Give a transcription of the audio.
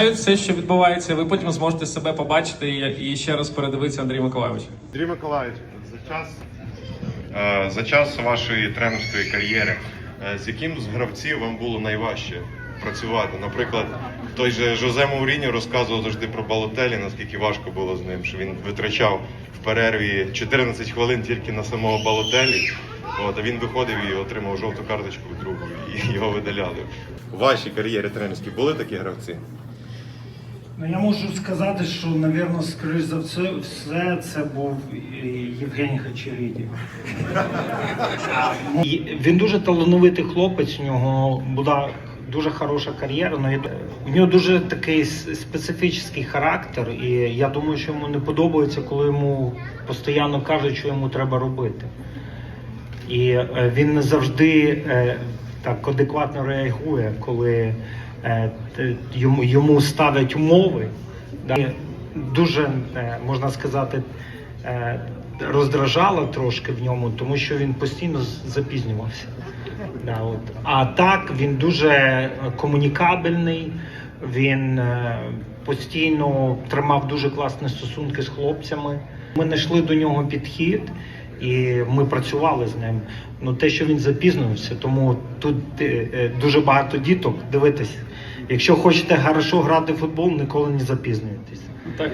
знають все, що відбувається. Ви потім зможете себе побачити і, ще раз передивитися Андрія Миколайовича. Андрій Миколаївич, за час, е, за час вашої тренерської кар'єри, е, з яким з гравців вам було найважче працювати? Наприклад, той же Жозе Мауріньо розказував завжди про Балотелі, наскільки важко було з ним, що він витрачав в перерві 14 хвилин тільки на самого Балотелі. От, а він виходив і отримав жовту карточку другу, і його видаляли. У вашій кар'єрі тренерській були такі гравці? Ну, я можу сказати, що, напевно, скоріш за все, все це був е, Євгеній Хачеріді. І Він дуже талановитий хлопець, у нього була дуже хороша кар'єра. але я- У нього дуже такий специфічний характер, і я думаю, що йому не подобається, коли йому постійно кажуть, що йому треба робити. І е, він не завжди е, так адекватно реагує, коли йому, йому ставлять умови. Да. Дуже, е, можна сказати, е, роздражало трошки в ньому, тому що він постійно запізнювався. Да, от. А так він дуже комунікабельний, він е, постійно тримав дуже класні стосунки з хлопцями. Ми знайшли до нього підхід. І ми працювали з ним. Ну те, що він запізнився, тому тут е, е, дуже багато діток. Дивитись, якщо хочете хорошо грати в футбол, ніколи не запізнюєтесь. Так,